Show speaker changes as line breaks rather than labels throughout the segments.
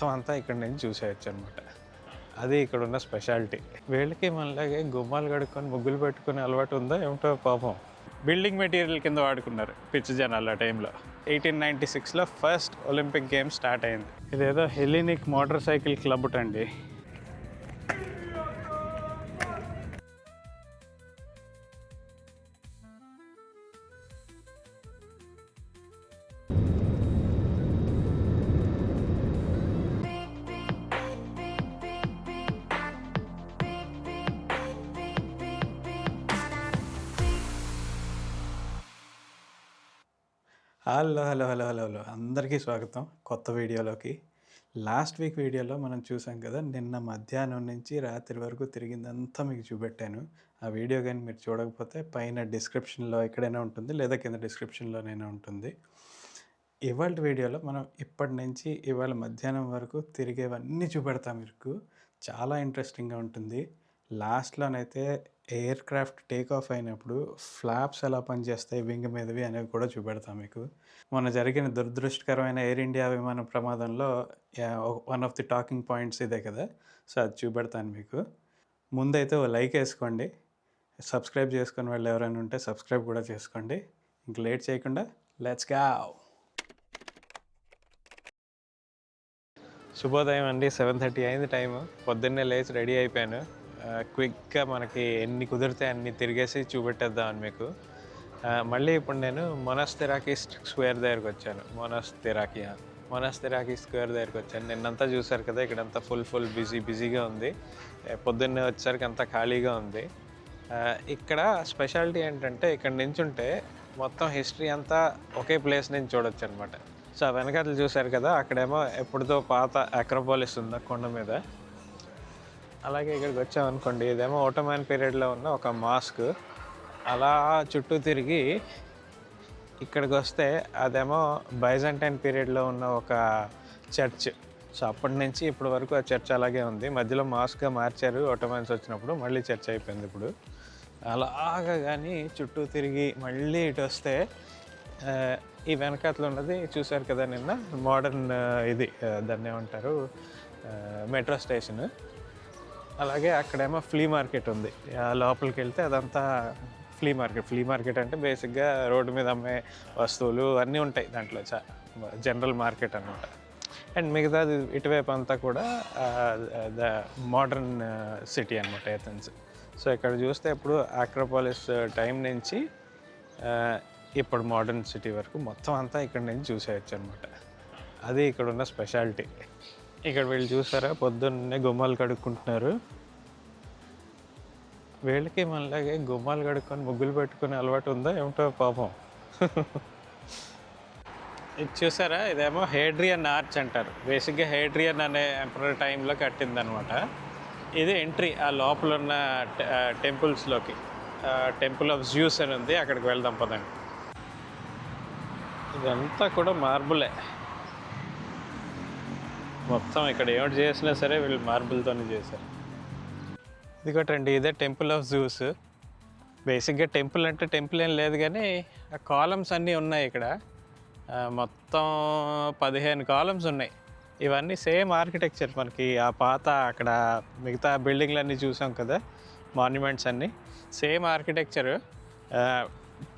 మొత్తం అంతా ఇక్కడ నుంచి చూసేయచ్చు అనమాట అది ఇక్కడ ఉన్న స్పెషాలిటీ. వీళ్ళకి మనలాగే గుమ్మాలు కడుక్కొని ముగ్గులు పెట్టుకునే అలవాటు ఉందో ఏమిటో పాపం. బిల్డింగ్ మెటీరియల్ కింద వాడుకున్నారు పిచ్చి జనాలు ఆ టైంలో ఎయిటీన్ నైంటీ సిక్స్లో ఫస్ట్ ఒలింపిక్ గేమ్ స్టార్ట్ అయింది. ఇదేదో హెలినిక్ మోటార్ సైకిల్ క్లబ్ అండి hello hello hello hello hello. అందరికీ స్వాగతం కొత్త వీడియోలోకి. లాస్ట్ వీక్ వీడియోలో మనం చూసాం కదా నిన్న మధ్యాహ్నం నుంచి రాత్రి వరకు తిరిగిందంతా మీకు చూపెట్టాను. ఆ వీడియో కానీ మీరు చూడకపోతే పైన డిస్క్రిప్షన్లో ఎక్కడైనా ఉంటుంది లేదా కింద డిస్క్రిప్షన్లోనైనా ఉంటుంది. ఇవాళ వీడియోలో మనం ఇప్పటి నుంచి ఇవాళ మధ్యాహ్నం వరకు తిరిగేవన్నీ చూపెడతాం మీకు. చాలా ఇంట్రెస్టింగ్గా ఉంటుంది. లాస్ట్లోనైతే ఎయిర్ క్రాఫ్ట్ టేక్ ఆఫ్ అయినప్పుడు ఫ్లాప్స్ ఎలా పనిచేస్తాయి వింగ్ మీదవి అనేవి కూడా చూపెడతాం మీకు. మొన్న జరిగిన దురదృష్టకరమైన ఎయిర్ ఇండియా విమాన ప్రమాదంలో one of the talking points ఇదే కదా. సో అది చూపెడతాను మీకు. ముందైతే ఓ లైక్ వేసుకోండి. సబ్స్క్రైబ్ చేసుకుని వాళ్ళు ఎవరైనా ఉంటే సబ్స్క్రైబ్ కూడా చేసుకోండి. ఇంక లేట్ చేయకుండా లెట్స్ గావ్ శుభోదయం అండి. సెవెన్ థర్టీ అయింది టైం పొద్దున్నే లేచి రెడీ అయిపోయాను. క్విక్గా మనకి ఎన్ని కుదిరితే అన్ని తిరిగేసి చూపెట్టేద్దామని మీకు. మళ్ళీ ఇప్పుడు నేను మొనస్తెరాకి స్క్వేర్ దగ్గరికి వచ్చాను. మొనస్తెరాకి మొనస్తెరాకి స్క్వేర్ దగ్గరికి వచ్చాను. నిన్నంతా చూసారు కదా ఇక్కడంతా ఫుల్ ఫుల్ బిజీ బిజీగా ఉంది. పొద్దున్నే వచ్చేసరికి అంతా ఖాళీగా ఉంది. ఇక్కడ స్పెషాలిటీ ఏంటంటే ఇక్కడ నించుంటే మొత్తం హిస్టరీ అంతా ఒకే ప్లేస్ నుంచి చూడొచ్చు అనమాట సో ఆ వెనకాతలు చూశారు కదా అక్కడేమో ఎప్పుడుతో పాత అక్రోపోలిస్ ఉంది కొండ మీద. అలాగే ఇక్కడికి వచ్చామనుకోండి ఇదేమో ఓటోమాన్ పీరియడ్లో ఉన్న ఒక మాస్క్. అలా చుట్టూ తిరిగి ఇక్కడికి వస్తే అదేమో బైజంటైన్ పీరియడ్లో ఉన్న ఒక చర్చ్. సో అప్పటి నుంచి ఇప్పటి వరకు ఆ చర్చ్ అలాగే ఉంది. మధ్యలో మాస్క్గా మార్చారు. ఓటోమాన్స్ వచ్చినప్పుడు మళ్ళీ చర్చ్ అయిపోయింది ఇప్పుడు. అలాగా కానీ చుట్టూ తిరిగి మళ్ళీ ఇటు వస్తే ఈ వెనకాతలు ఉన్నది చూశారు కదా నిన్న మోడర్న్ ఇది దాన్ని ఏమంటారు మెట్రో స్టేషన్. అలాగే అక్కడేమో ఫ్లీ మార్కెట్ ఉంది. లోపలికి వెళ్తే అదంతా ఫ్లీ మార్కెట్. ఫ్లీ మార్కెట్ అంటే బేసిక్గా రోడ్డు మీద అమ్మే వస్తువులు అన్నీ ఉంటాయి దాంట్లో చా జనరల్ మార్కెట్ అనమాట అండ్ మిగతాది ఇటువైపు అంతా కూడా ద మోడర్న్ సిటీ అనమాట ఏథెన్స్. సో ఇక్కడ చూస్తే ఇప్పుడు ఆక్రోపాలిస్ టైం నుంచి ఇప్పుడు మోడర్న్ సిటీ వరకు మొత్తం అంతా ఇక్కడ నుంచి చూసేయచ్చు అనమాట అది ఇక్కడ ఉన్న స్పెషాలిటీ. ఇక్కడ వీళ్ళు చూసారా? పొద్దున్నే గుమ్మాలు కడుక్కుంటున్నారు. వీళ్ళకి మనలాగే గుమ్మాలు కడుక్కొని ముగ్గులు పెట్టుకునే అలవాటు ఉందా? ఏమిటో పాపం. ఇది చూసారా? ఇదేమో హేడ్రియన్ ఆర్చ్ అంటారు. బేసిక్గా హేడ్రియన్ అనే ఎంపరర్ టైంలో కట్టిందనమాట ఇది ఎంట్రీ ఆ లోపల ఉన్న టెంపుల్స్లోకి. టెంపుల్ ఆఫ్ జ్యూస్ అని ఉంది. అక్కడికి వెళ్దాం పదండి. ఇదంతా కూడా మార్బులే. మొత్తం ఇక్కడ ఏమిటి చేసినా సరే వీళ్ళు మార్బుల్తోనే చేశారు. ఇదిగోటండి ఇదే టెంపుల్ ఆఫ్ జూస్. బేసిక్గా టెంపుల్ అంటే టెంపుల్ ఏం లేదు కానీ ఆ కాలమ్స్ అన్నీ ఉన్నాయి ఇక్కడ. మొత్తం పదిహేను కాలమ్స్ ఉన్నాయి. ఇవన్నీ సేమ్ ఆర్కిటెక్చర్ మనకి ఆ పాత అక్కడ మిగతా బిల్డింగ్లన్నీ చూసాం కదా మాన్యుమెంట్స్ అన్నీ. Same architecture.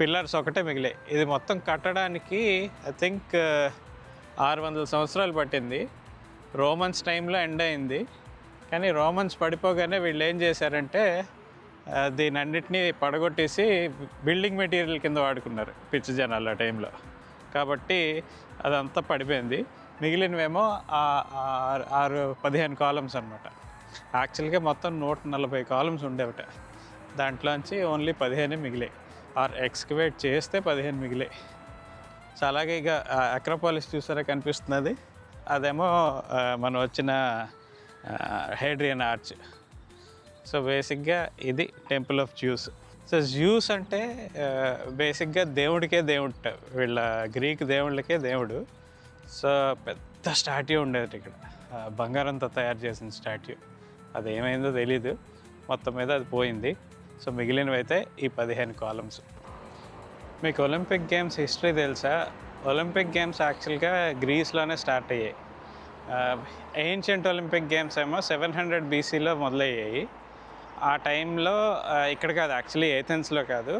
పిల్లర్స్ ఒకటే మిగిలే. ఇది మొత్తం కట్టడానికి ఐ థింక్ ఆరు వందల సంవత్సరాలు పట్టింది. రోమన్స్ టైంలో ఎండ్ అయింది. కానీ రోమన్స్ పడిపోగానే వీళ్ళు ఏం చేశారంటే దీని అన్నిటినీ పడగొట్టేసి బిల్డింగ్ మెటీరియల్ కింద వాడుకున్నారు పిచ్చి జనాలు ఆ టైంలో. కాబట్టి అదంతా పడిపోయింది. మిగిలినవేమో ఆరు పదిహేను కాలమ్స్ అనమాట యాక్చువల్గా మొత్తం నూట నలభై కాలమ్స్ ఉండేవట. దాంట్లోంచి ఓన్లీ పదిహేనే మిగిలాయి. ఆర్ ఎక్స్కవేట్ చేస్తే పదిహేను మిగిలాయి. సో అలాగే ఇక అక్రపాలిస్ చూసారా కనిపిస్తున్నది? అదేమో మనం వచ్చిన హేడ్రియన్ ఆర్చ్. సో బేసిక్గా ఇది temple of Zeus so Zeus అంటే బేసిక్గా దేవుడికే దేవుడు వీళ్ళ గ్రీక్ దేవుళ్ళకే దేవుడు. సో పెద్ద స్టాట్యూ ఉండేది ఇక్కడ. బంగారంతో తయారు చేసిన స్టాట్యూ. అది ఏమైందో తెలీదు. మొత్తం మీద అది పోయింది. సో మిగిలినవి అయితే ఈ పదిహేను కాలమ్స్. మీకు ఒలింపిక్ గేమ్స్ హిస్టరీ తెలుసా? ఒలింపిక్ గేమ్స్ యాక్చువల్గా గ్రీస్లోనే స్టార్ట్ అయ్యాయి.
ఏన్షియంట్ ఒలింపిక్ గేమ్స్ ఏమో సెవెన్ హండ్రెడ్ బీసీలో మొదలయ్యాయి. ఆ టైంలో ఇక్కడ కాదు యాక్చువల్లీ ఏథెన్స్లో కాదు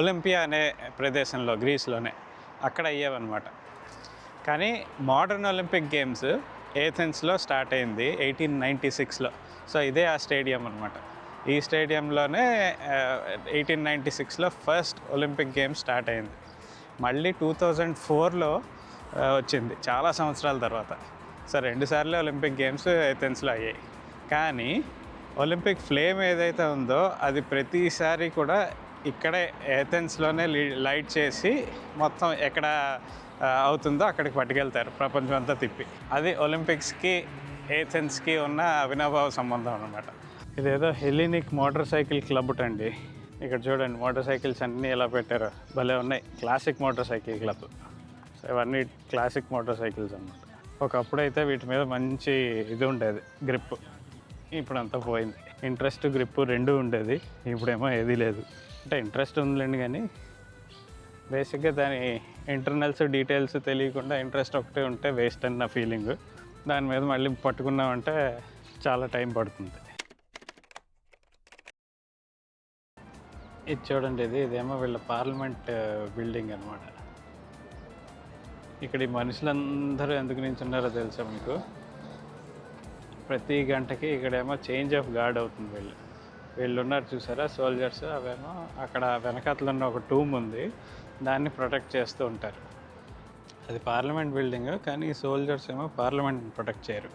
ఒలింపియా అనే ప్రదేశంలో గ్రీస్లోనే అక్కడ అయ్యావన్నమాట. కానీ మోడర్న్ ఒలింపిక్ గేమ్స్ ఏథెన్స్లో స్టార్ట్ అయింది ఎయిటీన్ నైంటీ సిక్స్లో. సో ఇదే ఆ స్టేడియం అనమాట ఈ స్టేడియంలోనే ఎయిటీన్ నైంటీ సిక్స్లో ఫస్ట్ ఒలింపిక్ గేమ్ స్టార్ట్ అయింది. మళ్ళీ టూ థౌజండ్ ఫోర్లో వచ్చింది చాలా సంవత్సరాల తర్వాత. సో రెండుసార్లు ఒలింపిక్ గేమ్స్ ఏథెన్స్లో అయ్యాయి. కానీ ఒలింపిక్ ఫ్లేమ్ ఏదైతే ఉందో అది ప్రతిసారి కూడా ఇక్కడే ఏథెన్స్లోనే లైట్ చేసి మొత్తం ఎక్కడ అవుతుందో అక్కడికి పట్టుకెళ్తారు ప్రపంచం అంతా తిప్పి. అది ఒలింపిక్స్కి ఏథెన్స్కి ఉన్న అవినాభావ సంబంధం అనమాట ఇదేదో హెలినిక్ మోటార్ సైకిల్ క్లబ్ అండి ఇక్కడ చూడండి మోటార్ సైకిల్స్ అన్నీ ఎలా పెట్టారో. భలే ఉన్నాయి. Classic motorcycle club so ఇవన్నీ క్లాసిక్ మోటార్ సైకిల్స్ అన్నమాట. ఒకప్పుడు అయితే వీటి మీద మంచి ఇది ఉండేది గ్రిప్ ఇప్పుడంతా పోయింది. ఇంట్రెస్ట్ గ్రిప్ రెండు ఉండేది. ఇప్పుడేమో ఏదీ లేదు. అంటే ఇంట్రెస్ట్ ఉందిలేండి కానీ బేసిక్గా దాని ఇంటర్నల్స్ డీటెయిల్స్ తెలియకుండా ఇంట్రెస్ట్ ఒకటే ఉంటే వేస్ట్ అని నా ఫీలింగ్ దాని మీద మళ్ళీ పట్టుకున్నామంటే చాలా టైం పడుతుంది. ఇది చూడండి ఇది ఇదేమో వీళ్ళ పార్లమెంట్ బిల్డింగ్ అనమాట ఇక్కడ ఈ మనుషులందరూ ఎందుకు నించున్నారో తెలుసా మీకు? ప్రతి గంటకి ఇక్కడేమో చేంజ్ ఆఫ్ గార్డ్ అవుతుంది వీళ్ళు. వీళ్ళు ఉన్నారు చూసారా సోల్జర్స్ అవేమో అక్కడ వెనకాతలో ఉన్న ఒక టూమ్ ఉంది దాన్ని ప్రొటెక్ట్ చేస్తూ ఉంటారు. అది పార్లమెంట్ బిల్డింగ్ కానీ సోల్జర్స్ ఏమో పార్లమెంట్ని ప్రొటెక్ట్ చేయరు.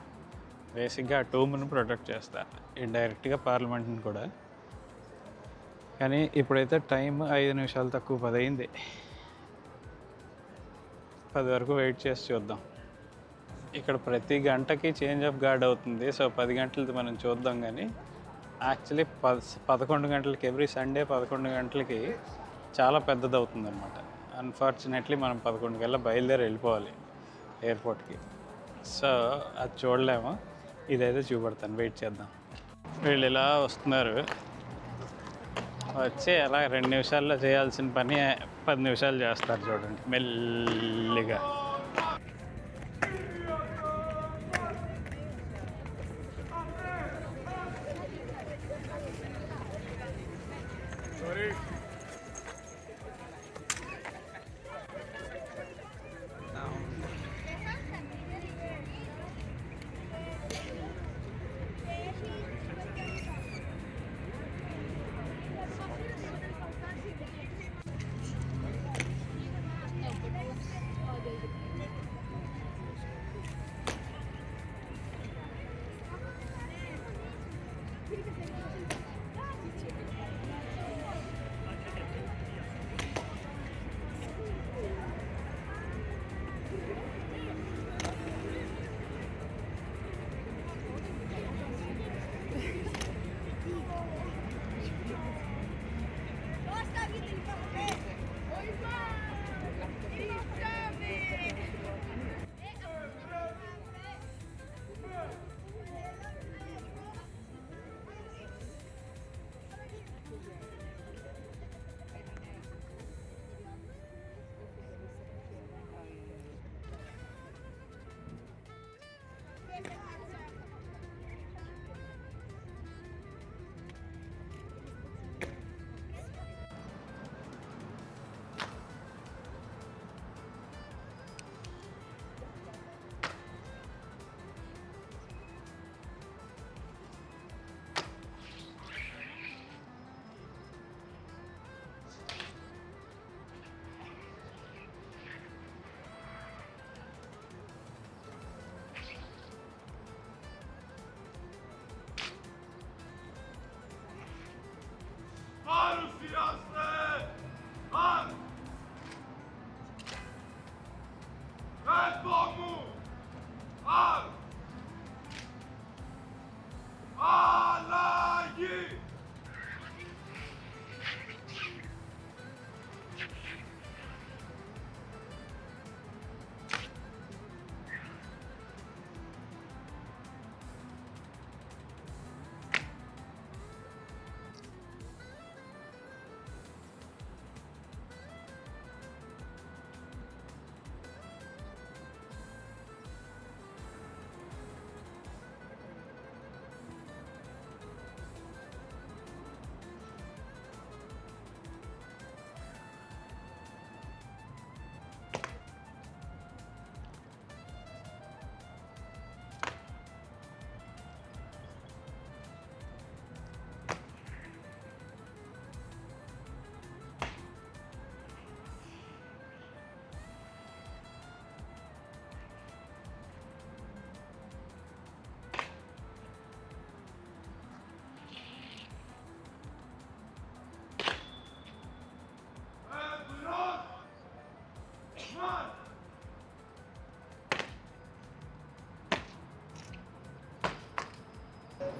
బేసిక్గా ఆ టూమ్ని ప్రొటెక్ట్ చేస్తారు ఇండైరెక్ట్గా పార్లమెంట్ని కూడా. కానీ ఇప్పుడైతే టైం ఐదు నిమిషాలు తక్కువ పది అయింది పది వరకు వెయిట్ చేసి చూద్దాం. ఇక్కడ ప్రతి గంటకి చేంజ్ ఆఫ్ గార్డ్ అవుతుంది. సో పది గంటలది మనం చూద్దాం కానీ యాక్చువల్లీ పద పదకొండు గంటలకి ఎవ్రీ సండే పదకొండు గంటలకి చాలా పెద్దది అవుతుంది అనమాట అన్ఫార్చునేట్లీ మనం పదకొండు గంటల బయలుదేరి వెళ్ళిపోవాలి ఎయిర్పోర్ట్కి. సో అది చూడలేము. ఇదైతే చూపెడతాను. వెయిట్ చేద్దాం. వీళ్ళు ఇలా వస్తున్నారు. వచ్చి అలా రెండు నిమిషాల్లో చేయాల్సిన పని పది నిమిషాలు చేస్తారు చూడండి మెల్లిగా.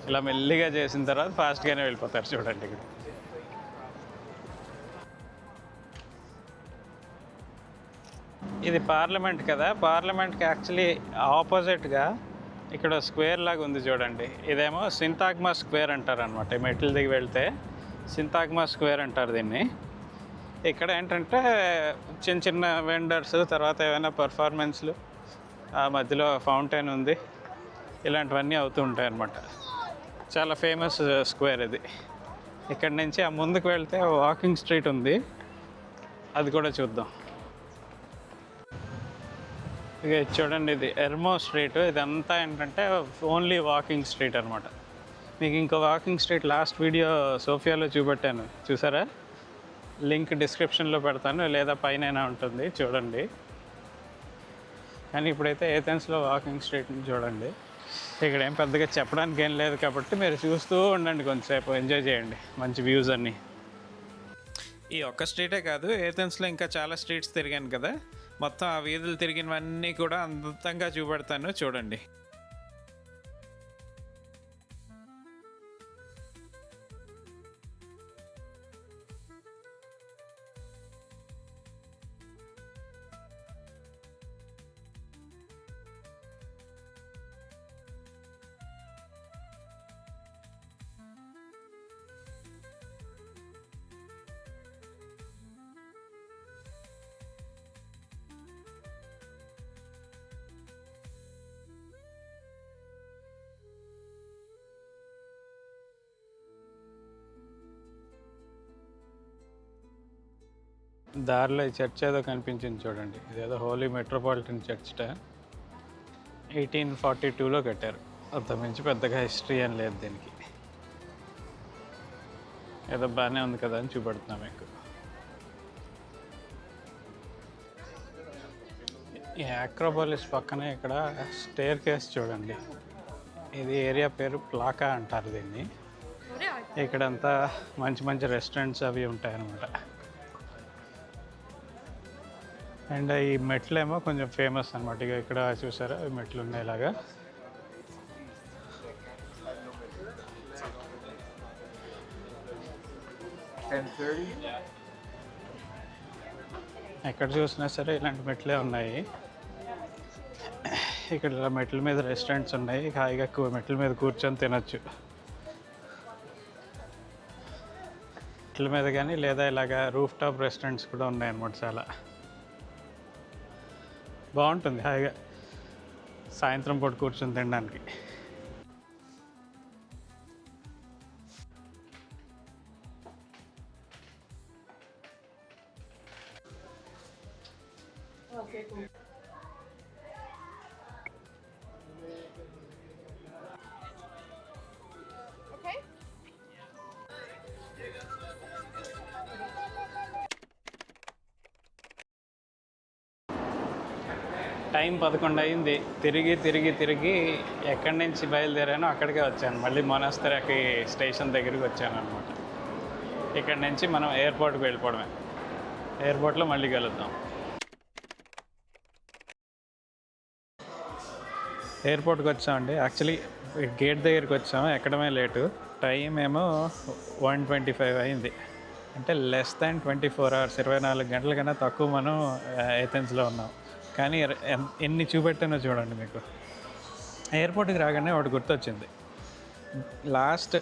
ఇలా మెల్లిగా చేసిన తర్వాత ఫాస్ట్గానే వెళ్ళిపోతారు చూడండి ఇక్కడ. ఇది పార్లమెంట్ కదా పార్లమెంట్కి యాక్చువల్లీ ఆపోజిట్గా ఇక్కడ స్క్వేర్ లాగా ఉంది చూడండి. ఇదేమో సింతాగ్మా స్క్వేర్ అంటారు అనమాట మెట్ల దిగి వెళ్తే సింతాగ్మా స్క్వేర్ అంటారు దీన్ని. ఇక్కడ ఏంటంటే చిన్న చిన్న వెండర్స్ తర్వాత ఏమైనా పర్ఫార్మెన్స్లు ఆ మధ్యలో ఫౌంటైన్ ఉంది. ఇలాంటివన్నీ అవుతూ ఉంటాయి అన్నమాట చాలా ఫేమస్ స్క్వేర్ uh, ఇది. ఇక్కడ నుంచి ఆ ముందుకు వెళ్తే వాకింగ్ స్ట్రీట్ ఉంది. అది కూడా చూద్దాం. ఇక ఇది చూడండి ఇది ఎర్మో స్ట్రీట్ ఇదంతా ఏంటంటే ఓన్లీ వాకింగ్ స్ట్రీట్ అనమాట మీకు ఇంకో వాకింగ్ స్ట్రీట్ లాస్ట్ వీడియో సోఫియాలో చూపెట్టాను. చూసారా? లింక్ డిస్క్రిప్షన్లో పెడతాను లేదా పైన ఉంటుంది చూడండి. కానీ ఇప్పుడైతే ఏథెన్స్లో వాకింగ్ స్ట్రీట్ని చూడండి. ఇక్కడ ఏం పెద్దగా చెప్పడానికి ఏం లేదు కాబట్టి మీరు చూస్తూ ఉండండి కొంచెంసేపు ఎంజాయ్ చేయండి. మంచి వ్యూస్ అన్నీ. ఈ ఒక్క స్ట్రీటే కాదు ఏథెన్స్లో ఇంకా చాలా స్ట్రీట్స్ తిరిగాను కదా. మొత్తం ఆ వీధులు తిరిగినవన్నీ కూడా అందంగా చూపెడతాను. చూడండి. దారిలో ఈ చర్చ్ ఏదో కనిపించింది చూడండి. ఇదేదో హోలీ మెట్రోపాలిటన్ చర్చ్ట ఎయిటీన్ ఫార్టీ టూలో కట్టారు. అంతమించి పెద్దగా హిస్టరీ ఏం లేదు దీనికి. ఏదో బాగానే ఉంది కదా అని చూపెడుతున్నాం మీకు. ఈ ఆక్రోపోలిస్ పక్కనే ఇక్కడ స్టేర్ కేస్ చూడండి. ఇది ఏరియా పేరు ప్లాకా అంటారు దీన్ని. ఇక్కడంతా మంచి మంచి రెస్టారెంట్స్ అవి ఉంటాయి అన్నమాట అండ్ ఈ మెట్లు ఏమో కొంచెం ఫేమస్ అనమాట ఇక ఇక్కడ చూసారా? మెట్లు ఉన్నాయి ఇలాగా ఎక్కడ చూసినా సరే ఇలాంటి మెట్లే ఉన్నాయి. ఇక్కడ ఇలా మెట్ల మీద రెస్టారెంట్స్ ఉన్నాయి. హాయిగా కూ- మెట్ల మీద కూర్చొని తినొచ్చు. మెట్ల మీద కానీ లేదా ఇలాగా రూఫ్ టాప్ రెస్టారెంట్స్ కూడా ఉన్నాయి అనమాట చాలా. బాగుంటుంది హాయిగా. సాయంత్రం పూట కూర్చొని తినడానికి. పదకొండు అయింది తిరిగి తిరిగి తిరిగి ఎక్కడి నుంచి బయలుదేరానో అక్కడికే వచ్చాను. మళ్ళీ మొనాస్తరకి స్టేషన్ దగ్గరికి వచ్చాను అనమాట ఇక్కడి నుంచి మనం ఎయిర్పోర్ట్కి వెళ్ళిపోవడమే. ఎయిర్పోర్ట్లో మళ్ళీ కలుద్దాం. ఎయిర్పోర్ట్కి వచ్చామండి. యాక్చువల్లీ గేట్ దగ్గరికి వచ్చాము. ఎక్కడమే లేటు. టైం ఏమో వన్ ట్వంటీ ఫైవ్ అయింది. అంటే less than twenty four hours. ఇరవై నాలుగు గంటల కన్నా తక్కువ మనం ఏథెన్స్లో ఉన్నాం. కానీ ఎర్- ఎన్- ఎన్ని చూపెట్టానో చూడండి మీకు. ఎయిర్పోర్ట్కి రాగానే ఒకటి గుర్తొచ్చింది. లాస్ట్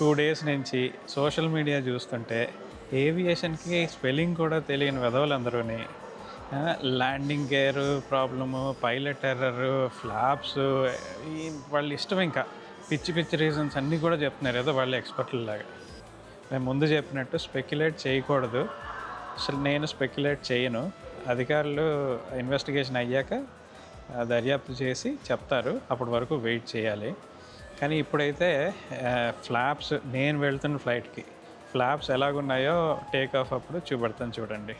టూ డేస్ నుంచి సోషల్ మీడియా చూస్తుంటే ఏవియేషన్కి స్పెల్లింగ్ కూడా తెలియని వెధవలందరూని landing gear problem pilot error flaps వాళ్ళు వాళ్ళ ఇష్టం ఇంకా. పిచ్చి పిచ్చి రీజన్స్ అన్నీ కూడా చెప్తున్నారు ఏదో వాళ్ళు ఎక్స్పర్ట్ల లాగా. మేము ముందు చెప్పినట్టు స్పెక్యులేట్ చేయకూడదు. అసలు నేను స్పెక్యులేట్ చేయను. అధికారులు ఇన్వెస్టిగేషన్ అయ్యాక దర్యాప్తు చేసి చెప్తారు. అప్పటి వరకు వెయిట్ చేయాలి. కానీ ఇప్పుడైతే ఫ్లాప్స్ నేను వెళ్తున్న ఫ్లైట్కి ఫ్లాప్స్ ఎలాగున్నాయో టేక్ ఆఫ్ అప్పుడు చూపెడతాను చూడండి.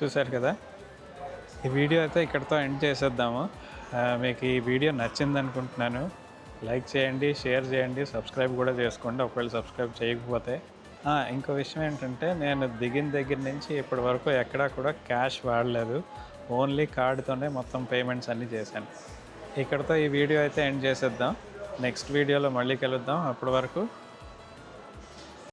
చూశారు కదా? ఈ వీడియో అయితే ఇక్కడితో ఎండ్ చేసేద్దాము. మీకు ఈ వీడియో నచ్చింది అనుకుంటున్నాను లైక్ చేయండి షేర్ చేయండి సబ్స్క్రైబ్ కూడా చేసుకోండి. ఒకవేళ సబ్స్క్రైబ్ చేయకపోతే. ఇంకో విషయం ఏంటంటే నేను దిగిన దగ్గర నుంచి ఇప్పటి వరకు ఎక్కడా కూడా క్యాష్ వాడలేదు. ఓన్లీ కార్డుతోనే మొత్తం పేమెంట్స్ అన్నీ చేశాను. ఇక్కడితో ఈ వీడియో అయితే ఎండ్ చేసేద్దాం. నెక్స్ట్ వీడియోలో మళ్ళీ కలుద్దాం. అప్పటి వరకు